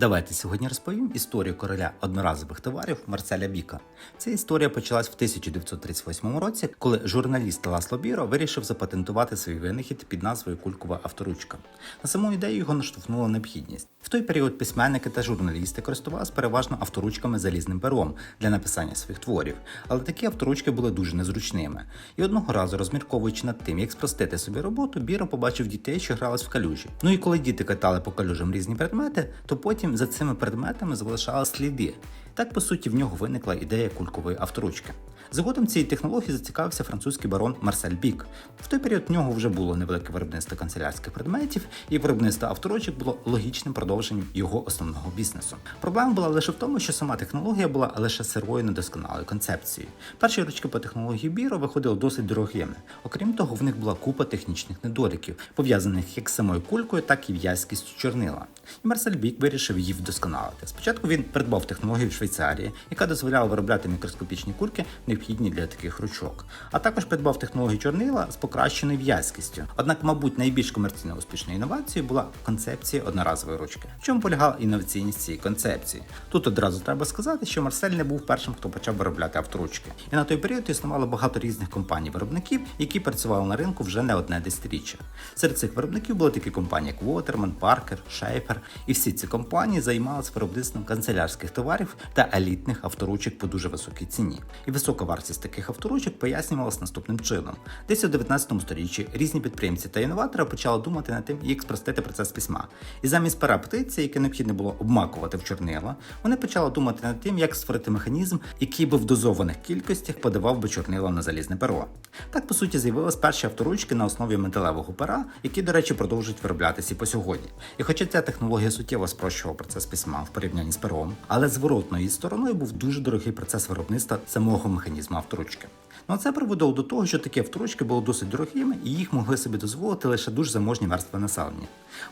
Давайте сьогодні розповім історію короля одноразових товарів Марселя Біка. Ця історія почалась в 1938 році, коли журналіст Ласло Біро вирішив запатентувати свій винахід під назвою Кулькова авторучка. На саму ідею його наштовхнула необхідність. В той період письменники та журналісти користувалися переважно авторучками залізним пером для написання своїх творів, але такі авторучки були дуже незручними. І одного разу, розмірковуючи над тим, як спростити собі роботу, Біро побачив дітей, що грались в калюжі. Ну і коли діти катали по калюжам різні предмети, то потім за цими предметами залишали сліди. Так, по суті, в нього виникла ідея кулькової авторучки. Згодом цією технологією зацікавився французький барон Марсель Бік. В той період в нього вже було невелике виробництво канцелярських предметів, і виробництво авторучок було логічним продовженням його основного бізнесу. Проблема була лише в тому, що сама технологія була лише сирою недосконалою концепцією. Перші ручки по технології Біро виходили досить дорогими. Окрім того, в них була купа технічних недоліків, пов'язаних як з самою кулькою, так і в'язкістю чорнила. І Марсель Бік вирішив її вдосконалити. Спочатку він придбав технологію Швейцарії, яка дозволяла виробляти мікроскопічні кульки, необхідні для таких ручок. А також придбав технологію чорнила з покращеною в'язкістю. Однак, мабуть, найбільш комерційно успішною інновацією була концепція одноразової ручки. В чому полягала інноваційність цієї концепції? Тут одразу треба сказати, що Марсель не був першим, хто почав виробляти авторучки. І на той період існувало багато різних компаній-виробників, які працювали на ринку вже не одне десятиріччя. Серед цих виробників були такі компанії, як Waterman, Parker, Shaper, і всі ці компанії займалися виробництвом канцелярських товарів та елітних авторучок по дуже високій ціні. І висока вартість таких авторучок пояснювалась наступним чином: десь у 19 сторіччі різні підприємці та інноватори почали думати над тим, як спростити процес письма. І замість пера птиці, яке необхідно було обмакувати в чорнила, вони почали думати над тим, як створити механізм, який би в дозованих кількостях подавав би чорнила на залізне перо. Так, по суті, з'явились перші авторучки на основі металевого пера, які, до речі, продовжують вироблятися по сьогодні. І хоча ця технологія суттєво спрощувала процес письма в порівнянні з пером, але зворотною її стороною був дуже дорогий процес виробництва самого механізму авторучки. Ну а це приводило до того, що такі авторучки були досить дорогими і їх могли собі дозволити лише дуже заможні верстви населення.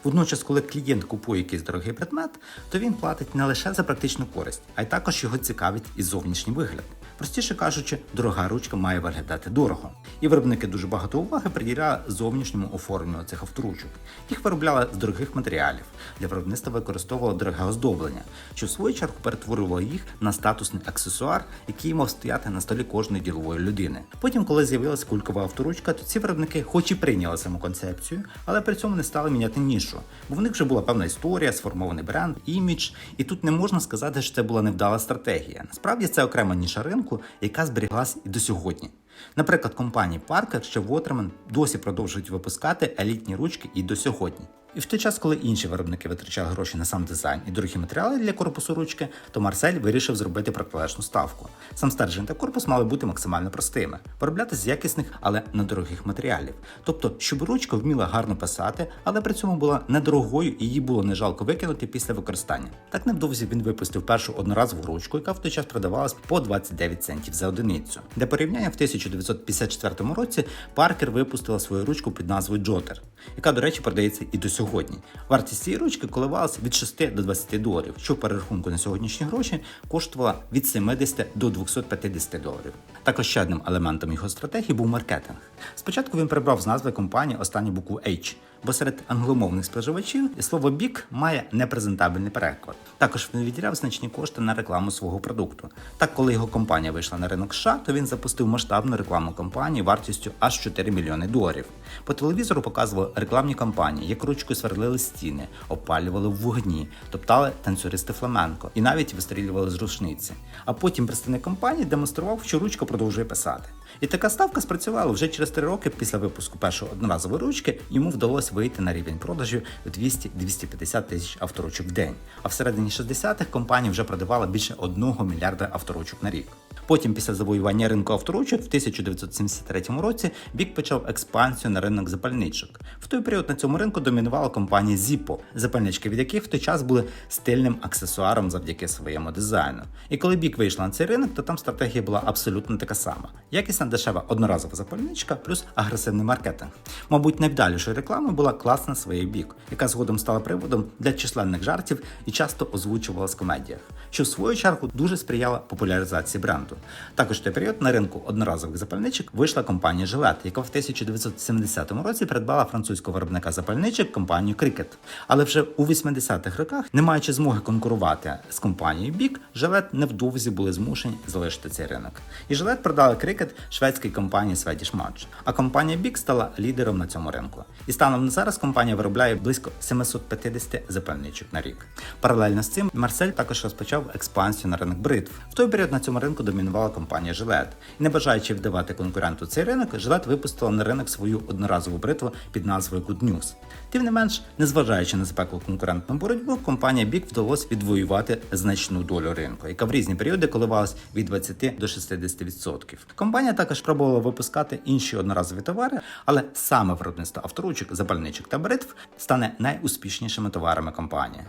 Водночас, коли клієнт купує якийсь дорогий предмет, то він платить не лише за практичну користь, а й також його цікавить і зовнішній вигляд. Простіше кажучи, дорога ручка має виглядати дорого. І виробники дуже багато уваги приділяли зовнішньому оформленню цих авторучок. Їх виробляли з дорогих матеріалів. Для виробництва використовували дороге оздоблення, що в свою чергу перетворювало їх на статусний аксесуар, який мав стояти на столі кожної ділової людини. Потім, коли з'явилася кулькова авторучка, то ці виробники, хоч і прийняли саму концепцію, але при цьому не стали міняти нішу, бо в них вже була певна історія, сформований бренд, імідж, і тут не можна сказати, що це була невдала стратегія. Насправді це окрема ніша ринку, яка зберіглась і до сьогодні. Наприклад, компанії Parker чи Waterman досі продовжують випускати елітні ручки і до сьогодні. І в той час, коли інші виробники витрачали гроші на сам дизайн і дорогі матеріали для корпусу ручки, то Марсель вирішив зробити протилежну ставку. Сам стержень та корпус мали бути максимально простими, виробляти з якісних, але недорогих матеріалів. Тобто, щоб ручка вміла гарно писати, але при цьому була недорогою і її було не жалко викинути після використання. Так невдовзі він випустив першу одноразову ручку, яка в той час продавалась по 29 центів за одиницю. Для порівняння в 1954 році Паркер випустила свою ручку під назвою Джотер, яка, до речі, продається і до сьогодні. Вартість цієї ручки коливалася від 6 до 20 доларів, що в перерахунку на сьогоднішні гроші коштувала від 70 до 250 доларів. Також ще одним елементом його стратегії був маркетинг. Спочатку він прибрав з назви компанії останню букву H, бо серед англомовних споживачів слово бік має непрезентабельний переклад. Також він відділяв значні кошти на рекламу свого продукту. Так, коли його компанія вийшла на ринок США, то він запустив масштабну рекламну кампанію вартістю аж 4 мільйони доларів. По телевізору показували рекламні кампанії, як ручкою сверлили стіни, опалювали в вогні, топтали танцюристи фламенко і навіть вистрілювали з рушниці. А потім представник компанії демонстрував, що ручка продовжує писати. І така ставка спрацювала вже через 3 роки після випуску першої одноразової ручки. Йому вдалося вийти на рівень продажів в 200-250 тисяч авторучок в день. А в середині 60-х компанія вже продавала більше 1 мільярда авторучок на рік. Потім, після завоювання ринку авторучок, в 1973 році Бік почав експансію на ринок запальничок. В той період на цьому ринку домінувала компанія Zippo, запальнички від яких в той час були стильним аксесуаром завдяки своєму дизайну. І коли Бік вийшла на цей ринок, то там стратегія була абсолютно така сама: якісна дешева одноразова запальничка плюс агресивний маркетинг. Мабуть, найвдалішою рекламою була класна своєї бік, яка згодом стала приводом для численних жартів і часто озвучувалась в комедіях, що в свою чергу дуже сприяла популяризації бренду. Також той період на ринку одноразових запальничок вийшла компанія Gillette, яка в 1970 році придбала французького виробника запальничок компанію Cricut. Але вже у 80-х роках, не маючи змоги конкурувати з компанією Bic, Gillette невдовзі були змушені залишити цей ринок. І Gillette продали Cricut шведській компанії Swedish Match, а компанія Bic стала лідером на цьому ринку. І станом зараз компанія виробляє близько 750 запальничок на рік. Паралельно з цим Марсель також розпочав експансію на ринок бритв. В той період на цьому ринку домінувала компанія Gillette. І не бажаючи вдавати конкуренту цей ринок, Gillette випустила на ринок свою одноразову бритву під назвою Good News. Тим не менш, незважаючи на запеклу конкурентну боротьбу, компанія Bic вдалося відвоювати значну долю ринку, яка в різні періоди коливалась від 20 до 60%. Компанія також пробувала випускати інші одноразові товари, але саме виробництво авторучок, запальничок та бритв стане найуспішнішими товарами компанії.